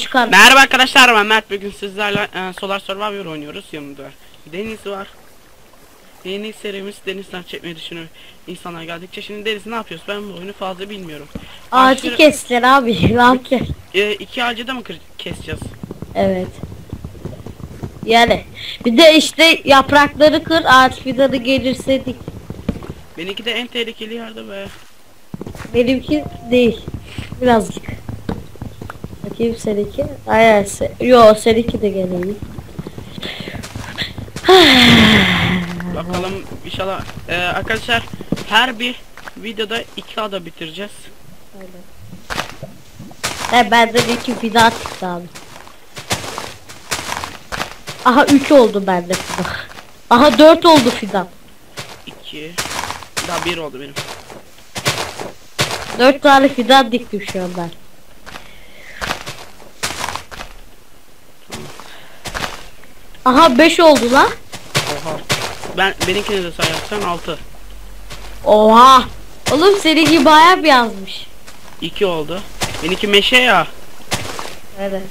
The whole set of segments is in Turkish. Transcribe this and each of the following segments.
Kar. Merhaba arkadaşlar ben Mert bugün sizlerle e, Solar Survivor oynuyoruz yanımda Deniz var Yeni serimiz denizden çekmeyi düşünüyor insanlar geldikçe şimdi Deniz ne yapıyoruz ben bu oyunu fazla bilmiyorum Ağacı Ağaçları- kestiler abi. Ne yapacağız? e, iki ağacı da mı keseceğiz Evet. Yani bir de işte yaprakları kır ağaç fidanı gelirse dik. Benimki de en tehlikeli yerde be Benimki değil. Birazcık. Bakayım seninki. Aynen. Se Yo seninki de gelebilir. Bakalım inşallah e, arkadaşlar her bir videoda iki ada bitireceğiz He benden iki fidan çıktı abi. Aha 3 oldu bende fidan. Aha 4 oldu fidan. iki daha bir oldu benim 4 tane fidan diktim şu an ben. Aha 5 oldu lan. Oha ben benimkini de sayarsan altı Oha. Oğlum seninki bayağı bir yazmış. iki oldu benimki meşe ya Evet.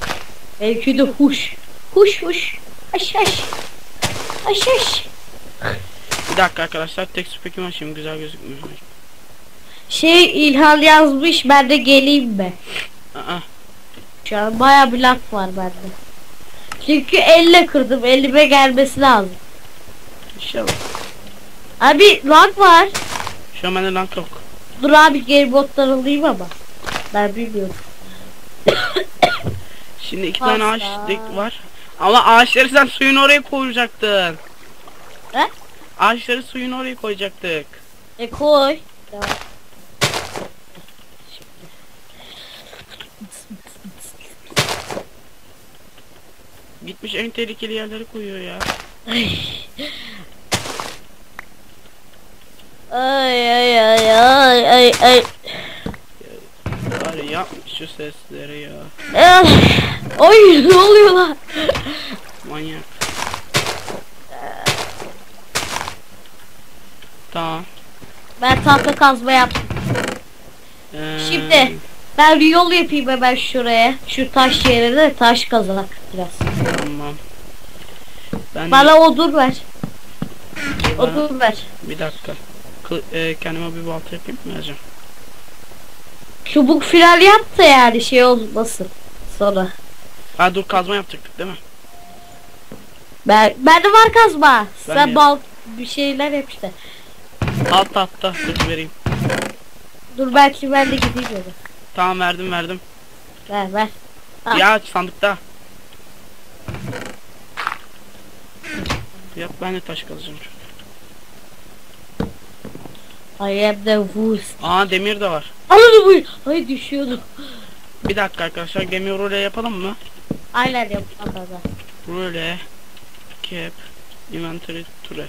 Belki de huş. Huş huş. Aş aş. Aş aş. Bir dakika arkadaşlar tek spekimi açayım güzel gözükmüyor. Şey İlhan yazmış ben de geleyim mi? Aa, Şu an bayağı bir lak var bende. Çünkü elle kırdım. Elime gelmesi lazım. inşallah. Abi lag var. Şu an bende rank yok. Dur abi geri bottan alayım ama. Ben bilmiyorum. Şimdi iki tane ağaç Pasta. dik var. Ama ağaçları sen suyun oraya koyacaktın. He? Ağaçları suyun oraya koyacaktık. E koy. Tamam. Gitmiş en tehlikeli yerleri koyuyor ya. Ay ay ay ay ay ay. Yapmış şu sesleri ya. Ah! Oy ne oluyor lan? Manyak. Tamam. Ben tahta kazma yaptım. Ee, Şimdi ben bir yol yapayım hemen şuraya. Şu taş yerine taş kazak biraz. Tamam. Ben Bana odun ver. Bana- Odun ver. bir dakika. Kı- e, kendime bir balta yapayım mı Ercan? Çubuk filan yap da yani şey olmasın. Sonra. Ha dur kazma yapacaktık değil mi? Ben bende var kazma. Ben Sen de- bal bir şeyler yap işte. Altta altta dur vereyim. Dur belki ben de gideyim da. Tamam verdim verdim. Ver ver. Ha. Ya sandıkta. Yap ben de taş kazacağım. I am the wolf. Aa demir de var. Anladım bu. Ay düşüyordum. Bir dakika arkadaşlar gemi role yapalım mı? Aynen yapalım da. Role cap inventory ture.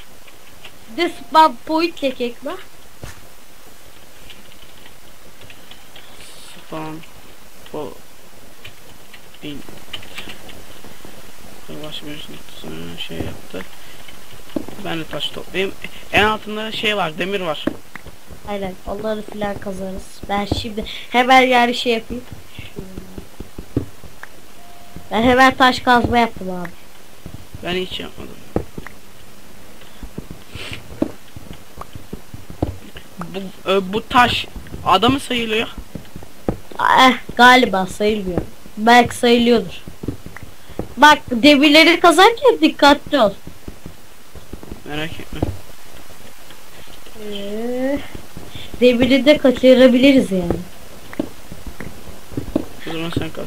De spam point çekek mi? Spawn po in Yavaş bir sonra şey yaptı. Ben de taş toplayayım. En altında şey var, demir var. Aynen onları filan kazarız. Ben şimdi hemen yani şey yapayım. Ben hemen taş kazma yaptım abi. Ben hiç yapmadım. Bu, e, bu taş adamı sayılıyor. Eh galiba sayılmıyor. Belki sayılıyordur. Bak demirleri kazarken dikkatli ol. Merak etme. Ee, demiri de kaçırabiliriz yani. O zaman sen kaz.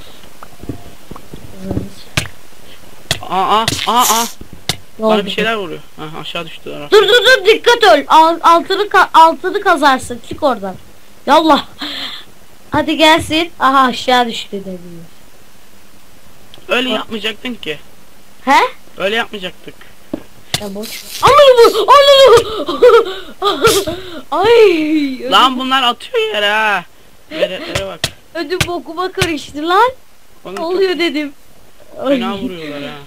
Aa aa aa aa. Ne Bana oldu? bir şeyler vuruyor. Ha, aşağı düştü. Dur dur dur dikkat ol. Al, altını ka- altını kazarsın. Çık oradan. Yallah. Hadi gelsin. Aha aşağı düştü demir. Öyle yapmayacaktın ki. He? Öyle yapmayacaktık. Ya boş. Anladım. Anladım. Ay. Lan bunlar atıyor yere ha. Veretlere bak. Ödüm bokuma karıştı lan. Ne oluyor dedim. Fena vuruyorlar ha.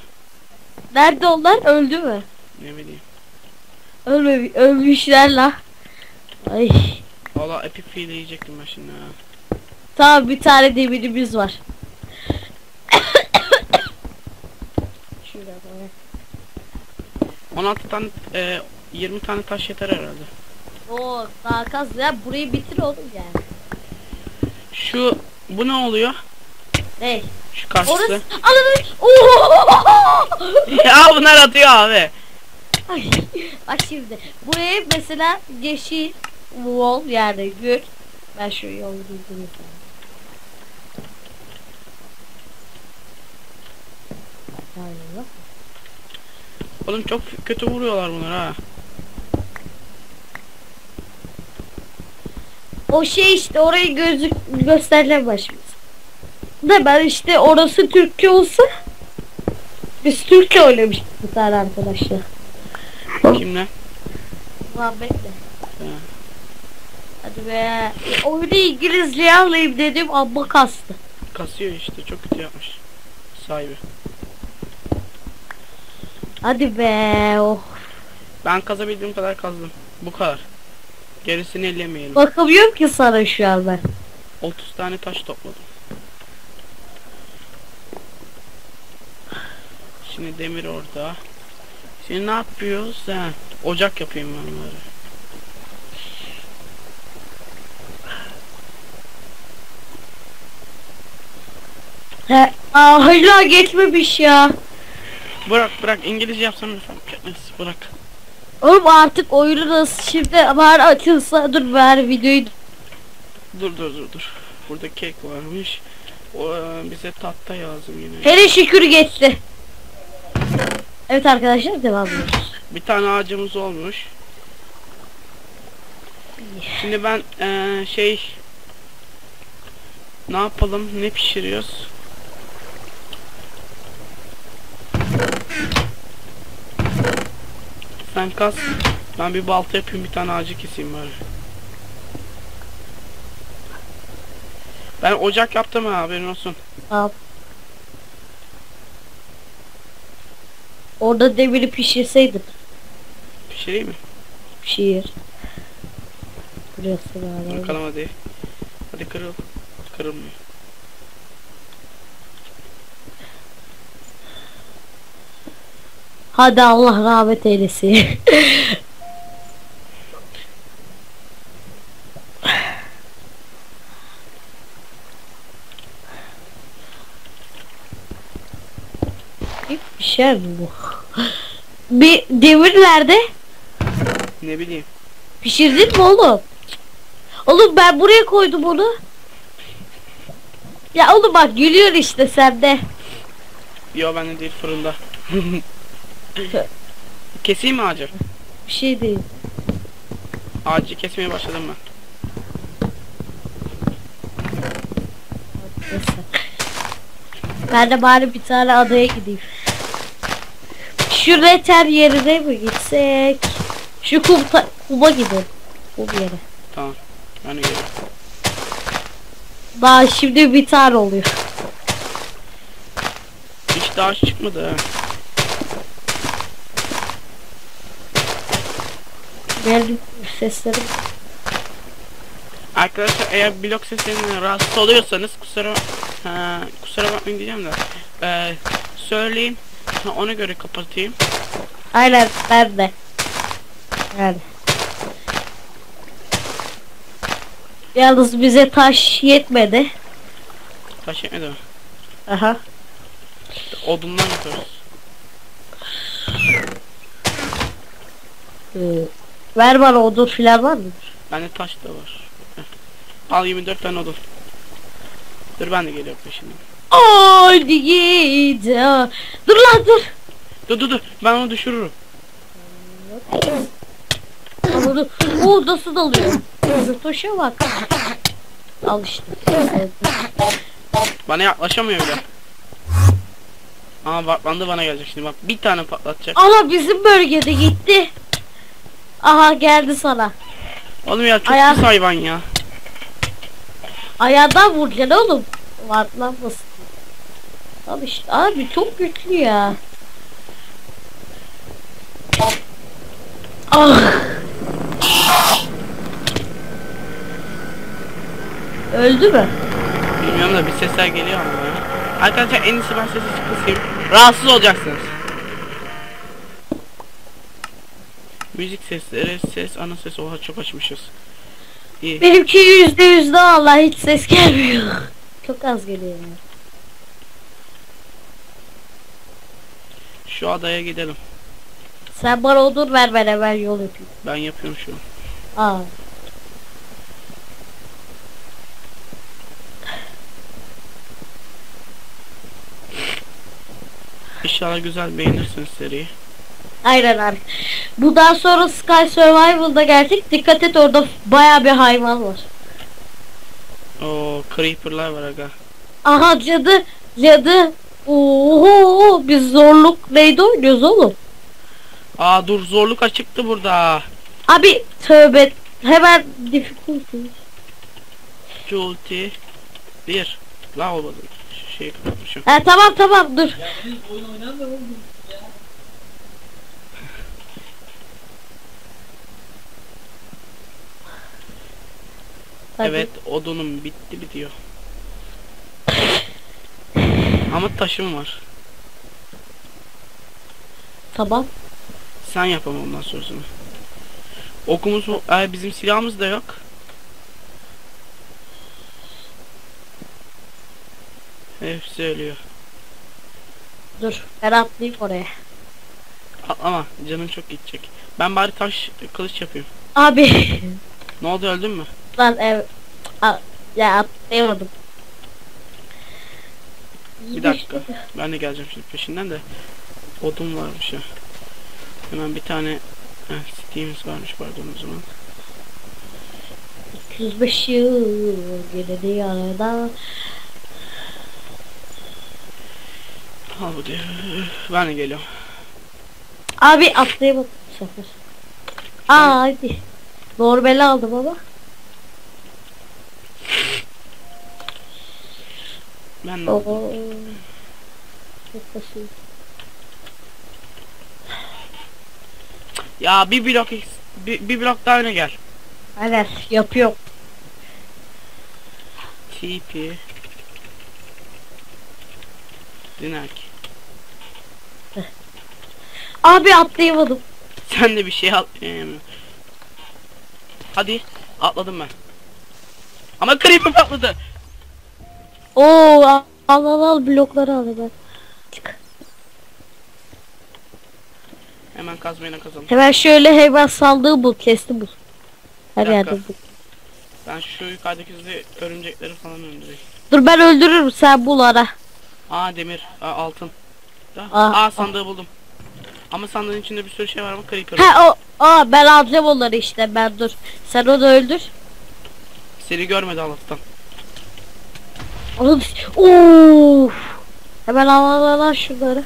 Nerede onlar? Öldü mü? Ne bileyim. Ölme, ölmüşler la. Ay. Valla epic fail yiyecektim ben şimdi ha. Tamam bir tane demirimiz var. Şuraya böyle. 16 tane e, 20 tane taş yeter herhalde. Oo daha kaz ya burayı bitir oğlum yani. Şu bu ne oluyor? Ne? Şu karşısı. Orası ananı. Ya bunlar atıyor abi. Ay, Bak şimdi buraya mesela yeşil wall yani gül. Ben şu yolu durdurayım. Aynen. Oğlum çok kötü vuruyorlar bunlar ha. O şey işte orayı gözük göstereceğim başımız. Da ben işte orası Türkçe olsa biz Türkçe oynamıştık bir tane arkadaşla. Kimle? Muhammed'le. Ha. Hadi be. Oyunu İngilizce alayım dedim amma kastı. Kasıyor işte çok kötü yapmış. Sahibi. Hadi be. Oh. Ben kazabildiğim kadar kazdım. Bu kadar. Gerisini ellemeyelim. Bakamıyorum ki sana şu an ben. 30 tane taş topladım. Şimdi demir orada. Şimdi ne yapıyoruz? Ha, ocak yapayım ben bunları. He, aa, hala geçmemiş ya. Bırak bırak İngilizce yapsam lütfen. Bırak. Oğlum artık oyunu nasıl şimdi var açılsa dur ver videoyu. Dur dur dur dur. Burada kek varmış. O, e, bize tahta lazım yine. Hele şükür geçti. Evet arkadaşlar devam ediyoruz. Bir tane ağacımız olmuş. Şimdi ben eee, şey ne yapalım? Ne pişiriyoruz? Sen kas. Ben bir balta yapayım bir tane ağacı keseyim bari. Ben ocak yaptım ha haberin olsun. Tamam. Orada demiri pişirseydin. Pişireyim mi? Pişir. Burası var. Bakalım hadi. Hadi kırıl. Kırılmıyor. Hadi Allah rahmet eylesin. Bir mi bu? Bir demir nerede? Ne bileyim. Pişirdin mi oğlum? Oğlum ben buraya koydum onu. Ya oğlum bak gülüyor işte sende. Yo bende değil fırında. Keseyim mi ağacı? Bir şey değil. Ağacı kesmeye başladım ben. Ben de bari bir tane adaya gideyim. Şu reter yerine mi gitsek? Şu kum kuma gidelim. Kum yere. Tamam. Ben de geliyorum. Daha şimdi bir tane oluyor. Hiç daha çıkmadı ha. Benim seslerim. Arkadaşlar eğer blok seslerinden rahatsız oluyorsanız kusura ha, kusura bakmayın diyeceğim de eee söyleyin ha, ona göre kapatayım. Aynen ben de. Yani. Yalnız bize taş yetmedi. Taş yetmedi mi? Aha. Odundan yapıyoruz. Ee, ver bana odun filan var mı? Bende taş da var. Al 24 tane odun. Dur ben de geliyorum peşinden. Haydi git. Dur lan dur. Dur dur dur ben onu düşürürüm. Anladım. Oo nasıl dalıyor? Toşa bak. Al işte. Evet. Bana yaklaşamıyor bile. Ama patlandı bana gelecek şimdi bak bir tane patlatacak. Ama bizim bölgede gitti. Aha geldi sana. Oğlum ya çok Ayağı- pis hayvan ya. Ayağından vuracaksın oğlum. Vartlanmasın. Abi işte abi çok güçlü ya. Ah. Öldü mü? Bilmiyorum da bir sesler geliyor ama. Arkadaşlar en iyisi ben sesi kısayım. Rahatsız olacaksınız. Müzik sesleri, ses, ana ses. Oha çok açmışız. İyi. Benimki yüzde yüzde Allah hiç ses gelmiyor. Çok az geliyor. yani. Şu adaya gidelim. Sen bana odun ver ben hemen yol yapayım. Ben yapıyorum şu an. Aa. İnşallah güzel beğenirsiniz seriyi. Aynen abi. Bundan sonra Sky Survival'da gelecek. Dikkat et orada baya bir hayvan var. Oo creeper'lar var aga. Aha cadı. Cadı. Oho biz zorluk neydi oynuyoruz oğlum? Aa dur zorluk açıktı burada. Abi tövbe. Hemen difficulty. Difficulty 1. La olmadı. Şey kapatmışım. Ha tamam tamam dur. Hadi. Evet odunum bitti bitiyor. Ama taşım var. Tamam. Sen yapamam ondan sonrasını. Okumuz mu? Ay, bizim silahımız da yok. Hepsi ölüyor. Dur. Ben atlayayım oraya. Ama canım çok gidecek. Ben bari taş kılıç yapayım. Abi. Ne oldu öldün mü? Lan ev. A- ya atlayamadım. Bir dakika. Ben de geleceğim şimdi peşinden de. Odun varmış ya. Hemen bir tane Heh, Steam'imiz varmış pardon o zaman. 35 yıl geride yarada. Al bu diye. Ben de geliyorum. Abi atlayamadım bu sefer. Aa hadi. Normali aldım ama. Ben basit. Ya bir blok bir, bir blok daha öne gel. Aynen yapıyorum. TP Dinak. Abi atlayamadım. Sen de bir şey. Ee, Hadi atladım ben. Ama creeper patladı. Oo al al al, blokları al hemen. Çık. Hemen kazmayla kazalım. Hemen şöyle hemen sandığı bul, kesti bul. Her Bir yerde dakika. bul. Ben şu yukarıdaki sizi örümcekleri falan öldüreyim. Dur ben öldürürüm sen bul ara. Aa demir, aa, altın. Ya, Ah, aa ah. sandığı buldum. Ama sandığın içinde bir sürü şey var ama creeper. He o aa ben alacağım onları işte ben dur. Sen onu öldür. Seni görmedi Allah'tan. Oğlum Of. Hemen al al al, al şunları.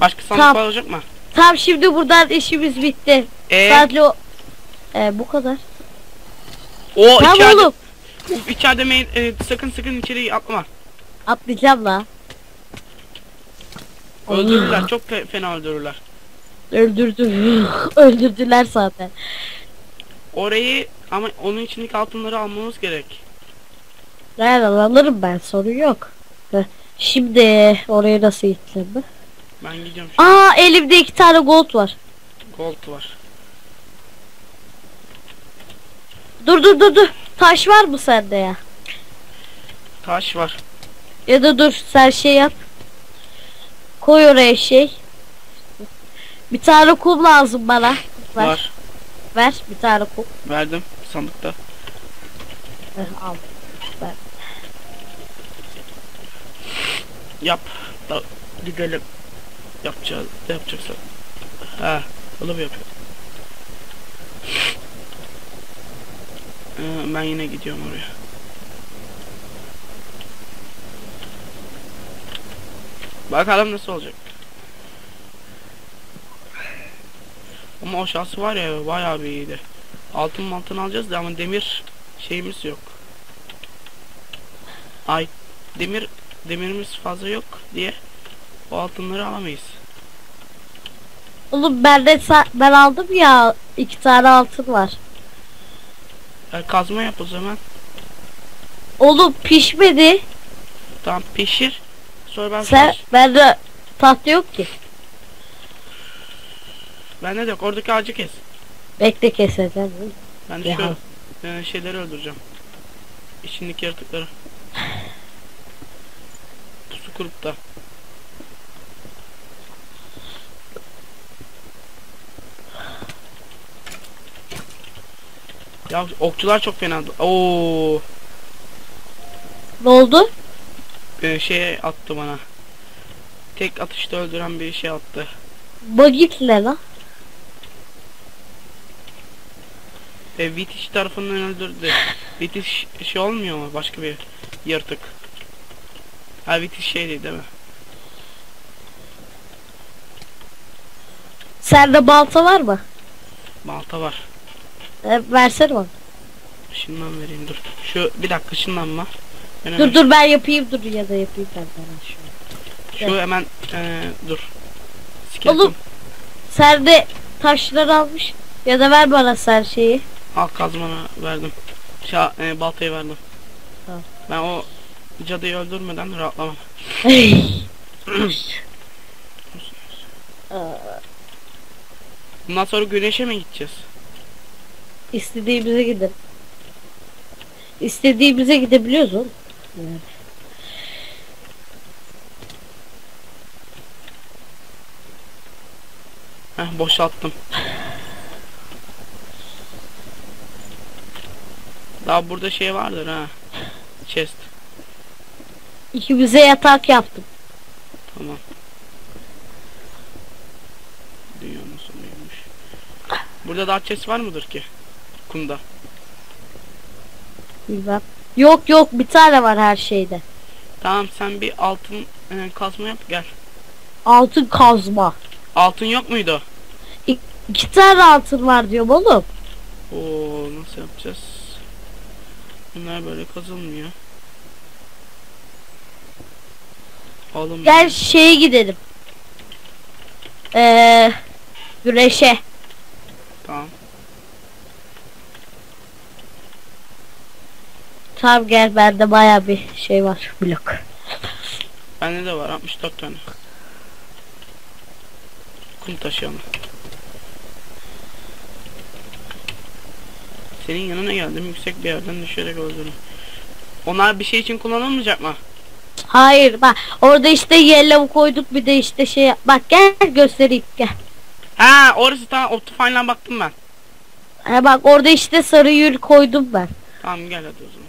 Başka sandık Tamam. var olacak mı? Tamam şimdi buradan işimiz bitti. Ee, Sadece o e, bu kadar. o Tamam içeride, oğlum. Uf, içeride main- e, sakın sakın içeri atlama. Atlayacağım la. Öldürürler, çok fe- fena öldürürler. Öldürdü. Öldürdüler zaten. Orayı ama onun içindeki altınları almamız gerek. Nereden alırım ben sorun yok. Heh, Şimdi oraya nasıl gideceğim ben? Ben gidiyorum şimdi. Aa elimde iki tane gold var. Gold var. Dur dur dur dur. Taş var mı sende ya? Taş var. Ya da dur sen şey yap. Koy oraya şey. Bir tane kum lazım bana. Ver. Var. Ver bir tane kum. Verdim sandıkta. Heh, al. Yap. Da gidelim. Yapacağız. Ne yapacaksak. Ha, onu mu yapıyor? Ee, ben yine gidiyorum oraya. Bakalım nasıl olacak. Ama o şansı var ya bayağı bir iyiydi. Altın mantın alacağız da ama demir şeyimiz yok. Ay demir demirimiz fazla yok diye o altınları alamayız. Oğlum ben de ben aldım ya iki tane altın var. E, kazma yap o zaman. Oğlum pişmedi. Tamam pişir. Survival Sen Challenge. bende tahta yok ki. Bende de yok. Oradaki ağacı kes. Bekle keseceğim. Ben de şu e, şeyleri öldüreceğim. İçindeki yaratıkları. Pusu kurup da. Ya okçular çok fena. Oo, Ne oldu? e, şey attı bana. Tek atışta öldüren bir şey attı. Bagitle lan. E, Vitiş tarafından öldürdü. Vitiş şey olmuyor mu? Başka bir yaratık. Ha Vitiş şeydi değil mi? Sende balta var mı? Balta var. E, versene bana. Işından vereyim dur. Şu bir dakika ışınlanma. Ben hemen, Dur dur ben yapayım dur ya da yapayım ben sana şu. Şu hemen e, dur. Skeleton. Oğlum. Sen de taşları almış ya da ver bana sen şeyi. Al kazmanı verdim. Şa e, baltayı verdim. Tamam. Ben o cadıyı öldürmeden rahatlamam. Bundan sonra güneşe mi gideceğiz? İstediğimize gidelim. İstediğimize gidebiliyoruz oğlum. Yani. Heh boşalttım. Daha burada şey vardır ha. Chest. İkimize yatak yaptım. Tamam. Dünyanın sonuymuş. Burada daha chest var mıdır ki? Kumda. Bilmem. Yok yok bir tane var her şeyde. Tamam sen bir altın e, kazma yap gel. Altın kazma. Altın yok muydu? İki tane altın var diyorum oğlum. Oo nasıl yapacağız? Bunlar böyle kazılmıyor. Oğlum Gel şeye gidelim. Eee güneşe. tamam. Tamam gel bende baya bir şey var blok. Bende de var 64 tane. Kum taşıyalım. Senin yanına geldim yüksek bir yerden düşerek öldürdüm. Onlar bir şey için kullanılmayacak mı? Hayır bak orada işte yellow koyduk bir de işte şey bak gel göstereyim gel. Ha orası tamam Optifine'dan baktım ben. Ha bak orada işte sarı yül koydum ben. Tamam gel hadi o zaman.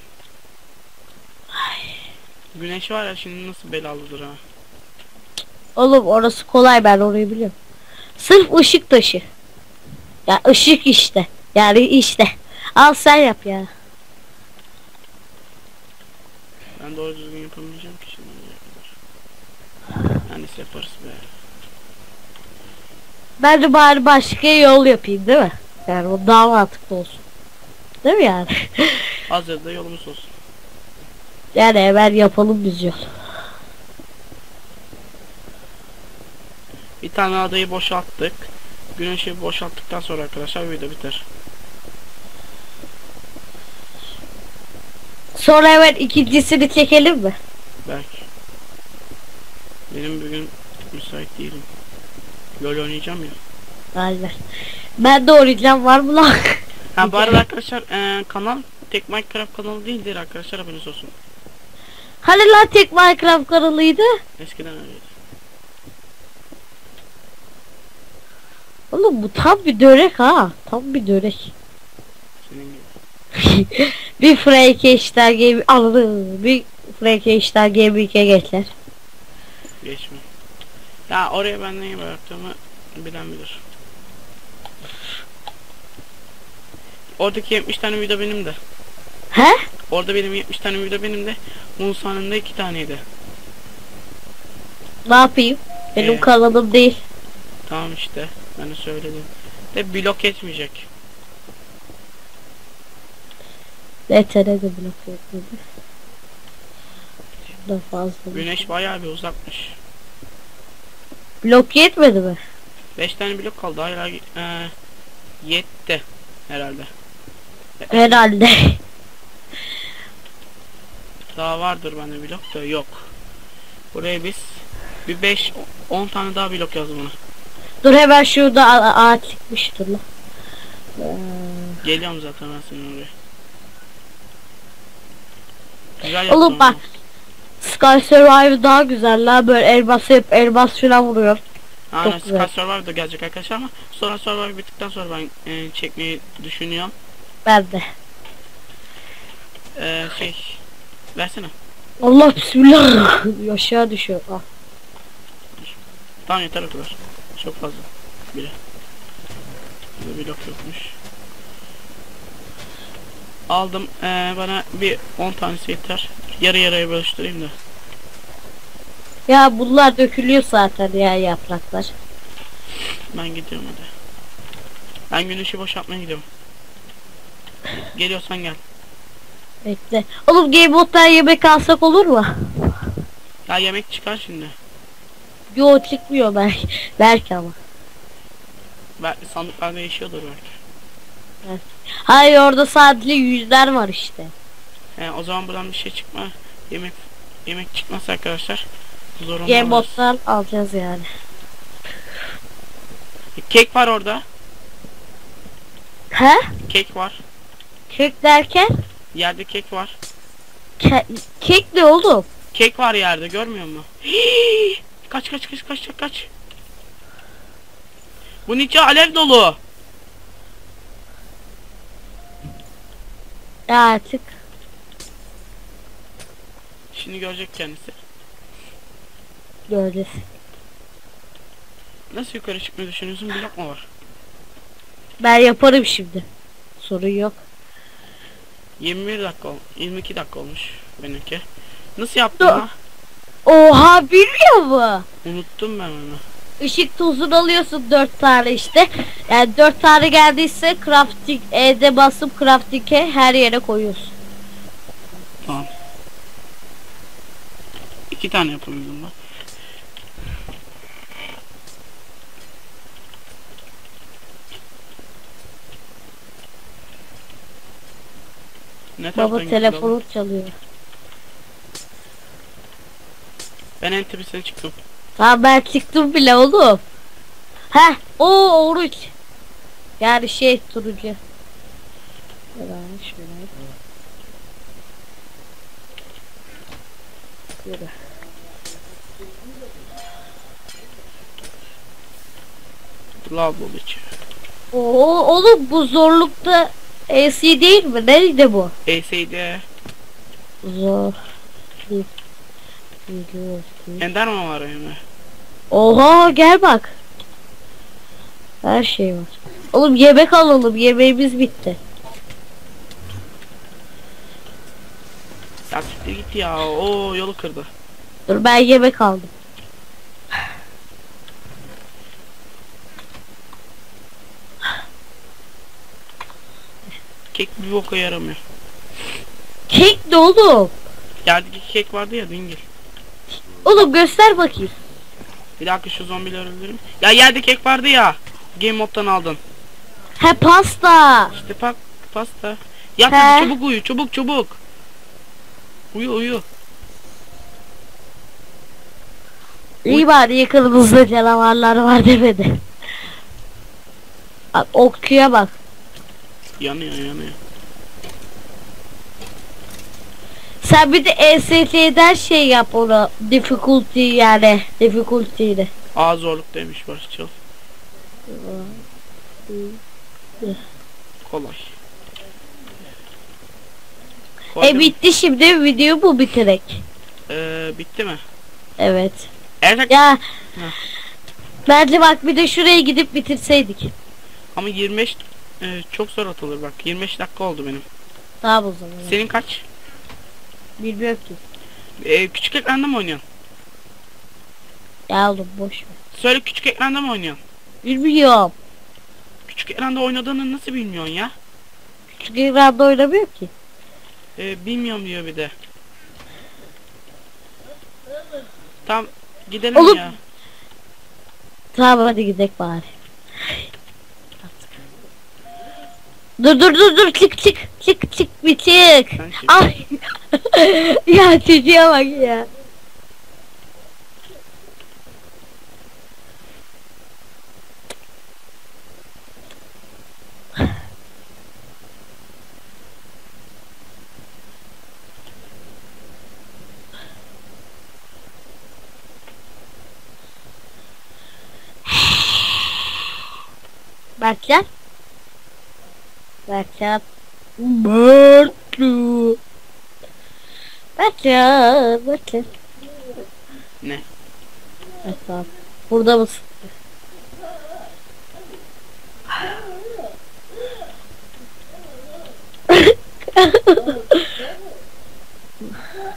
Güneş var ya şimdi nasıl belalıdır ha. Oğlum orası kolay ben orayı biliyorum. Sırf ışık taşı. Ya ışık işte. Yani işte. Al sen yap ya. Ben doğru düzgün yapamayacağım ki şimdi. kadar. Yani yaparız be. Ben de bari başka yol yapayım değil mi? Yani o daha mantıklı olsun. Değil mi yani? Hazırda yolumuz olsun. yani hemen yapalım biz yol. Bir tane adayı boşalttık. Güneşi boşalttıktan sonra arkadaşlar video biter. Sonra hemen ikincisini çekelim mi? Belki. Benim bugün müsait değilim. LoL oynayacağım ya. Aynen. Ben de oynayacağım var mı lan? Ha bu arada arkadaşlar eee, kanal tek Minecraft kanalı değildir arkadaşlar haberiniz olsun. hani lan tek Minecraft kanalıydı? Eskiden öyleydi. Oğlum bu tam bir dörek ha. Tam bir dörek. Senin gibi. bir Frankenstein game anladın Bir Frankenstein gaming'e geçler. Geçme. Ya oraya ben neyi bıraktığımı bilen bilir. Oradaki 70 tane video benim de. He? Orada benim 70 tane video benim de. Musa'nın da 2 taneydi. Ne yapayım? Benim Ee? kanalım değil. Tamam işte. Ben de söyledim. De blok etmeyecek. LTR'de blok yapmadı. Şurada fazla. Güneş bayağı bir uzakmış. Blok yetmedi mi? 5 tane blok kaldı. Hala e, yetti herhalde. Herhalde. Daha vardır bende blok da yok. Buraya biz bir 5 10 tane daha blok yazdım ona. Dur hemen şurada ağaç çıkmıştır lan. Geliyorum zaten ben senin oraya. Güzel Oğlum bak. Sky Survivor daha güzel la böyle elmas hep elmas falan vuruyor. Aynen çok güzel. Sky Survivor da gelecek arkadaşlar ama sonra Survivor bittikten sonra ben e, çekmeyi düşünüyorum. Ben de. Ee, şey versene. Allah bismillah. Aşağı düşüyor. Ah. Tamam yeter o kadar. Çok fazla. Bile. Burada blok yokmuş. Aldım. Ee, bana bir 10 tanesi yeter. Yarı yarıya bölüştüreyim de. Ya bunlar dökülüyor zaten ya yapraklar. Ben gidiyorum hadi. Ben güneşi boşaltmaya gidiyorum. Geliyorsan gel. Bekle. Oğlum Gamebot'tan yemek alsak olur mu? Ya yemek çıkar şimdi. Yo çıkmıyor belki. Belki ama. Belki sandıklarda yaşıyordur belki. Hayır orada sadece yüzler var işte. He, o zaman buradan bir şey çıkma. Yemek yemek çıkmazsa arkadaşlar. Zorunlu alırız. Gamebot'tan alacağız yani. Kek var orada. He? Kek var. Kek derken? Yerde kek var. Ke- kek ne oğlum? Kek var yerde görmüyor musun? Hii! Kaç kaç kaç kaç kaç kaç. Bunun içi alev dolu. Ya artık. Şimdi görecek kendisi. Göreceğiz. Nasıl yukarı çıkmayı düşünüyorsun? Blok mu var? Ben yaparım şimdi. Sorun yok. 21 dakika ol 22 dakika olmuş benimki. Nasıl yaptın Dur. ha? Oha bilmiyor mu? Unuttum ben onu. Işık tozunu alıyorsun dört tane işte. Yani dört tane geldiyse crafting E'de basıp crafting'e her yere koyuyorsun. Tamam. İki tane yapabildim. Ne Baba telefonu çalıyor. Ben en tepesine çıktım. Ha ben çıktım bile oğlum. Heh o oruç. Yani şey turuncu. Şöyle şöyle. Yürü. Lavabo içi. Oo oğlum bu zorlukta AC değil mi? Neydi bu? ES'de Zor. Bir. Bir, bir. Enderman var yani. Oha gel bak. Her şey var. Oğlum yemek alalım. Yemeğimiz bitti. Ya siktir git ya. Oo yolu kırdı. Dur ben yemek aldım. Kek bir boka yaramıyor. Kek ne oğlum? Yerdeki kek vardı ya dingil. Oğlum göster bakayım. Bir dakika şu zombileri öldüreyim. Ya yerde kek vardı ya. Game moddan aldın. He pasta. İşte pak pasta. Yat He. çabuk uyu çabuk çabuk. Uyu uyu. İyi bari yakınımızda canavarlar var demedi. Bak okçuya bak. Yanıyor yanıyor. Sen bir de ESC'den şey yap ona. Difficulty yani. Difficulty'yle. Aa zorluk demiş Barış Çal. Kolay. E bitti şimdi video bu bitirek. Ee, bitti mi? Evet. Evet Ya Bence bak bir de şuraya gidip bitirseydik. ama 25 e, çok zor atılır bak. 25 dakika oldu benim. Tamam o zaman. Senin kaç? Bilmiyorum ki. Ee, küçük ekranda mı oynuyorsun? Ya oğlum boş ver. Söyle küçük ekranda mı oynuyorsun? Bilmiyorum. Küçük ekranda oynadığını nasıl bilmiyorsun ya? Küçük ekranda oynamıyor ki. Ee, bilmiyorum diyor bir de. Tamam gidelim Oğlum. ya. Tamam hadi gidelim bari. Dur dur dur dur çık çık çık çık bir çık. Ay. ya çocuğa bak ya. Başlar. Berkcan. Berkcan. Berkcan. Berkcan. Berkcan. Ne? Tamam. Burada mısın?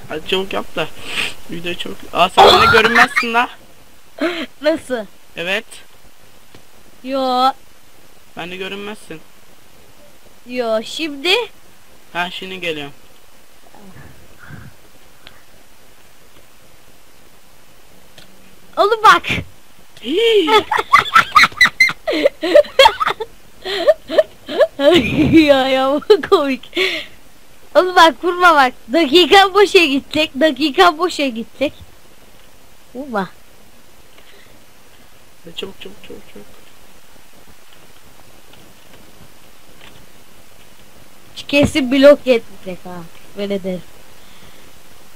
Hadi çabuk yap da. Videoyu çabuk. Aa sen bana görünmezsin la. Nasıl? Evet. Yo. Ben de görünmezsin. Yo şimdi. Ha şimdi geliyorum. Oğlum bak. Ya ya komik. Oğlum bak vurma bak. Dakika boşa gidecek. Dakika boşa gidecek. Vurma. Çabuk çabuk çabuk çabuk. Kesin blok yetmeyecek ha. Böyle derim.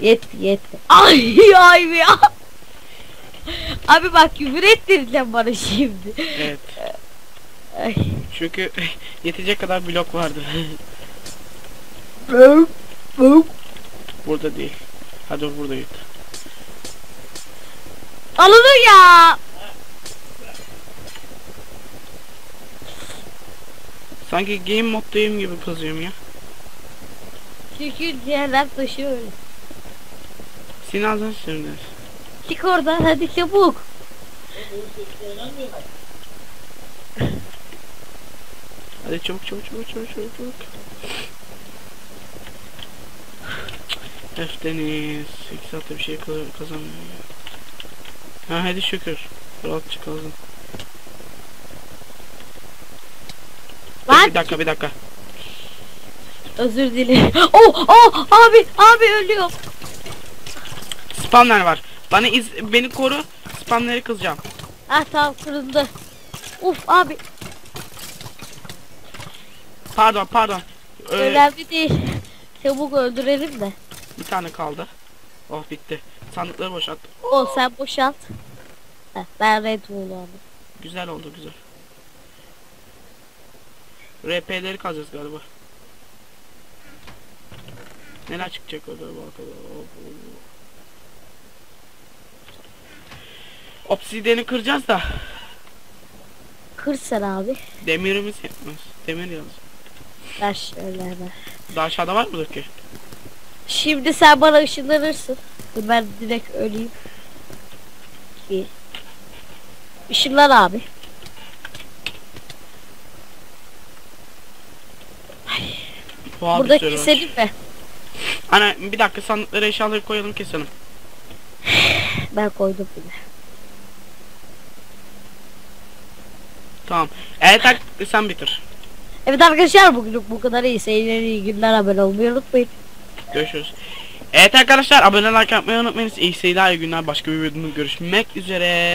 Yetti yetti. Ay ay ya. Abi bak küfür ettireceğim bana şimdi. Evet. Ay. Çünkü yetecek kadar blok vardı. burada değil. Hadi burada yut. Alını ya. Sanki game moddayım gibi kızıyorum ya. Çünkü diğerler taşı öyle. Seni aldın şimdi. Çık oradan hadi çabuk. Hadi çabuk çabuk çabuk çabuk çabuk çabuk. Öf Deniz. 2 saatte bir şey kaz- kazanmıyor. Ha hadi şükür. Rahat çıkalım. Lan Bir dakika bir dakika. özür dilerim. Oh oh abi abi ölüyorum. Spamlar var. Bana iz beni koru. Spamları kızacağım. Ah tamam kırıldı. Uf abi Pardon pardon. Ee, önemli değil. Çabuk öldürelim de. bir tane kaldı. Oh bitti. Sandıkları boşalttım. O sen boşalt. Heh, ben Red Bull aldım. Güzel oldu güzel. RP'leri kazacağız galiba. Neler çıkacak orada bakalım. Obsidiyeni kıracağız da Kır sen abi. demirimiz yetmez. Demir yalnız. Ver şöyle ver. Daha aşağıda var mıdır ki? Şimdi sen bana ışınlanırsın. Ben direkt öleyim. İyi. Işınlan abi. Oha, bir Burada sürü var. keselim mi? Ana bir dakika sandıklara eşyaları koyalım keselim. Ben koydum bile. Tamam. Evet tak sen bitir. Evet arkadaşlar bugün bu kadar iyi seyirler iyi günler abone olmayı unutmayın. Görüşürüz. Evet arkadaşlar abone like yapmayı unutmayınız. İyi seyirler iyi günler. Başka bir videoda görüşmek üzere.